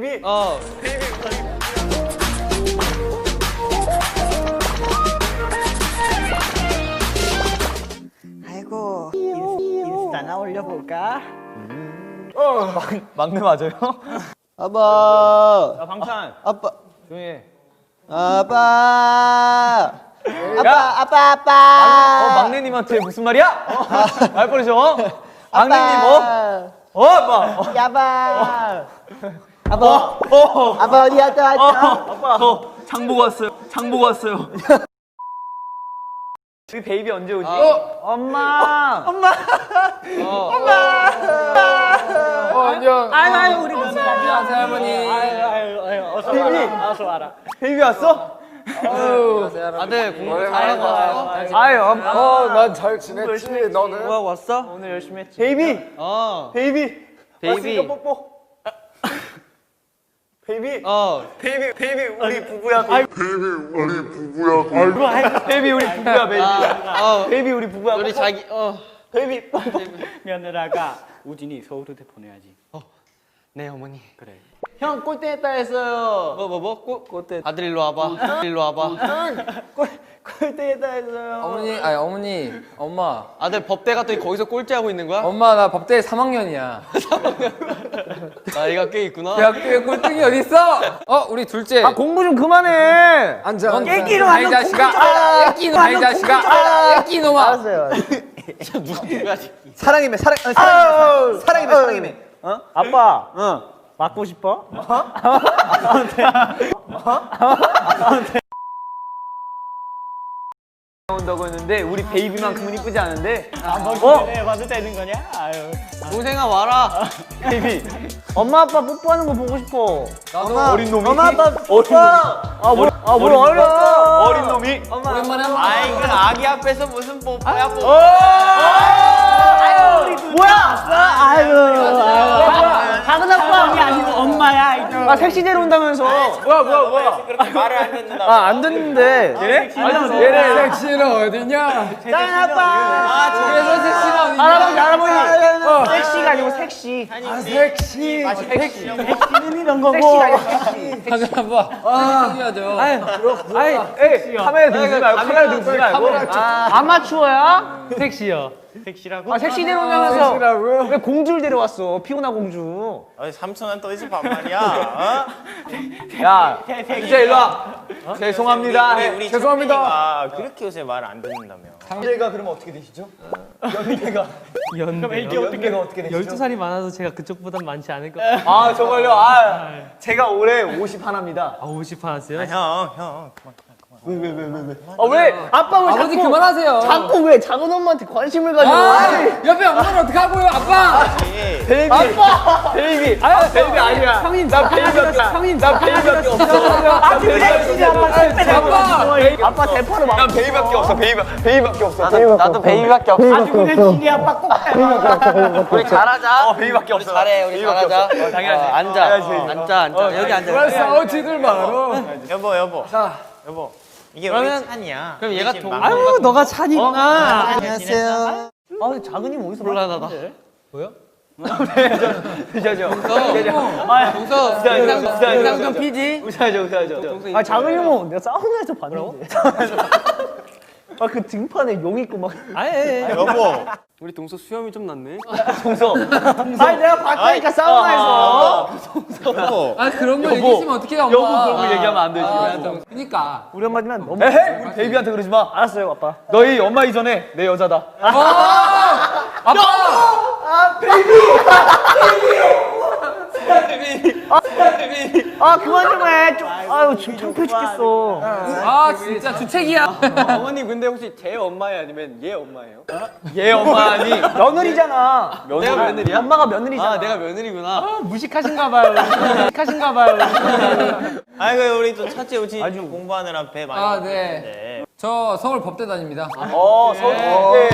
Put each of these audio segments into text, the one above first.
베이비. 어. 아이고 인스타나 올려볼까? 막내 맞아요? 아빠 야 방탄 아빠 조용히 해. 아빠 아빠 아빠 어 아빠 막내님한테 무슨 말이야? 어? 말 버리죠. 막내님 뭐? 어? 뭐? 야바 아빠 아빠 어디 갔다 왔어? 아빠 저 장 보고 왔어요. 장 보고 왔어요. 우리 베이비 언제 오지? 엄마. 엄마. 엄마. 어, 안녕. 아유 아유 우리 며느리. 안녕하세요, 할머니. 아유 아유 아유 어서 와라. 어서 와라. 베이비 왔어? 아들 공부 잘하고 왔어? 아유, 어, 난 잘 지냈지. 너는? 뭐하고 왔어? 오늘 열심히 했지. 베이비. 어, 베이비. 베이비. 왔으니까 뽀뽀. 베이비. 어, 베이비 베이비 우리 부부야. 베이비 우리 부부야. 베이비 우리 부부야 베이비. 어, 베이비 우리 부부야. 우리 뽀뽀. 자기, 어, 베이비 뽀뽀. 며느라가 우진이 서울대 보내야지. 네 어머니. 그래. 형 꼴등했다 했어요 뭐, 뭐, 뭐, 꽃, 꽃대. 아들 일로 와봐. 일로 와봐. 꼴 대에다 했어요. 어머니, 아니 어머니, 엄마, 아들 법대 갔더니 거기서 꼴찌 하고 있는 거야? 엄마 나 법대 3학년이야. 나이가 꽤 있구나. 대학교에 꼴등이 어디 있어? 어, 우리 둘째. 아 공부 좀 그만해. 앉아. 넌 나이 하면 자식아. 깨기 놈, 나이 자식아. 깨기 놈아. 알았어요 누가 사랑이매 사랑 아니, 사랑이매 사랑이매 사랑이매 어? 아빠. 응. 맞고 싶어? 온다고 했는데 우리 베이비만큼은 이쁘지 않은데? 어? 네, 봐도 되는 거냐? 아유. 동생아 와라. 베이비. 엄마 아빠 뽀뽀하는 거 보고 싶어. 나도 어린 놈이. 엄마 아빠 어린 놈이. 아뭘 아, 뭘 어려 어린 놈이. 오랜만에 한번. 아이, 그 아기 앞에서 무슨 뽀뽀야, 뽀뽀. 뭐야? 아유. 아유 작은 아빠이 아니고 엄마야 이거. 아 색시대로 온다면서. 뭐야 뭐야 뭐야. 그렇게 말을 안 듣는다. 아안 듣는데. 얘네 얘네 섹시는 어디냐? 작은 아빠. 그래서 섹시는 어디냐? 할아버지 할아버지 섹시가 아니고 섹시. 섹시. 섹시는 이런 거고. 하나 봐. 아, 섹시하죠. 아이 에이 카메라 들지 말고 카메라 들지 말고. 아마추어야? 섹시요 섹시라고? 아 섹시대로 온다면서 왜 공주를 데려왔어? 피오나 공주. 삼촌은 또 이제 반말이야. 어? 야 진짜 일로 와 죄송합니다 우리 우리 죄송합니다. 그렇게 요새 말 안 듣는다며. 얘가 그러면 어떻게 되시죠? 연계가 그럼 이게 연계가 어떻게 되시죠? 12살이 많아서 제가 그쪽보단 많지 않을 것 같아요. 아 정말요 아 제가 올해 50 하나입니다 아, 50 하세요? 아, 형, 형. 그만. 아 왜 아빠 왜 아버지 자꾸 그만하세요. 자꾸 왜 작은 엄마한테 관심을 가지고 아, 옆에 엄마는 어떡하고요, 아빠? 베이비 아빠 베이비 아 베이비 아니야 형인 나 베이비밖에 형인 나 베이비밖에 없어 아 베이비 아빠 아빠 대파로 막 베이비밖에 없어 베이비 베이비밖에 없어 베이비 나도 베이비밖에 없어. 아주 그냥 지네 아빠 꼭 우리 잘하자. 어, 베이비밖에 없어 잘해, 우리 잘하자. 어, 당연하지. 앉아. 앉아, 앉아. 여기 앉아. 싸우지들 말어. 여보, 여보. 자, 여보. 이게 그러면- 찬이야. 그럼 얘가 동-. 아유, 너가 찬이구나. 안녕하세요 아 근데 작은 님 어디서 곤란하다. 으셔죠 동서, 인상, 인상 좀 피지? 웃어야죠 웃어야죠. 아 작은 형은 내가 사우나에서 봤는데 아 그 등판에 용 있고 막. 아예. 여보. 우리 동서 수염이 좀 났네. 동서. 아니 내가 봤다니까 사우나에서. 여보. 아, 그런 걸 얘기했으면 어떡해요, 엄마. 여보 그런 거 얘기하면 안 되지. 아, 좀- 그니까. 우리 엄마지만 너무 에헤이 우리 베이비한테 그러지 마. 알았어요 아빠. 너희 엄마 이전에 내 여자다. 아빠! 아 그만 좀 해 좀 아유 지금 창피해 죽겠어 아, 진짜 주책이야. 어머니 근데 혹시 제 엄마예요 아니면 얘 엄마예요? 얘 엄마 아니 며느리잖아 내가 며느리야? 엄마가 며느리잖아 아 내가 며느리구나. 무식하신가 봐요. 무식하신가 봐요. 아이고 우리 또 첫째 우지 공부하느라 배 많이. 아, 네. 먹었는데. 저 서울 법대 다닙니다. 어 서울대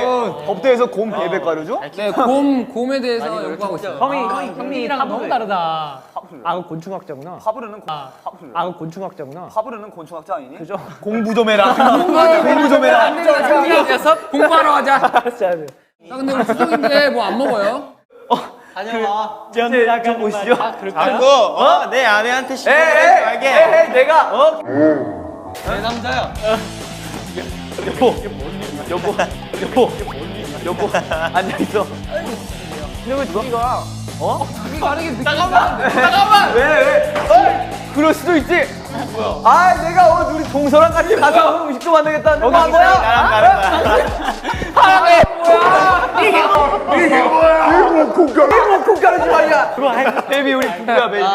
법대에서 곰 베이백 가르죠? 네, 곰, 곰에 대해서 연구하고 있어요. 형이 형이 형이 형이랑 너무 다르다. 아 그 곤충학자구나 화부르는 고- 아그 곤충학자구나 화부르는 곤충학자 아니니? 그죠? 공부 좀 해라 공부 좀 해라 공부하러 가자. 아, 근데 우리 추석인데 뭐 안 먹어요? 다녀와. 전 나가는 보시죠. 자꾸 어? 내 아내한테 시키지 에이 말게. 에이 내가 어 내 남자야. 여보 여보 여보 여보 앉아 있어. 근데 누가? 어? 우리 다르게 느끼 잠깐만. 잠깐만. 왜 왜? 어? 그럴 수도 있지. 아 내가 오늘 우리 동서랑 같이 가서 음식도 만들겠다는 거한 거야 나랑 가는 거야. 사랑해 뭐야? 이게 뭐 이게 뭐야? 이게 뭐 국가 이게 뭐 국가는 지 말이야. 베이비 우리 국가 베이비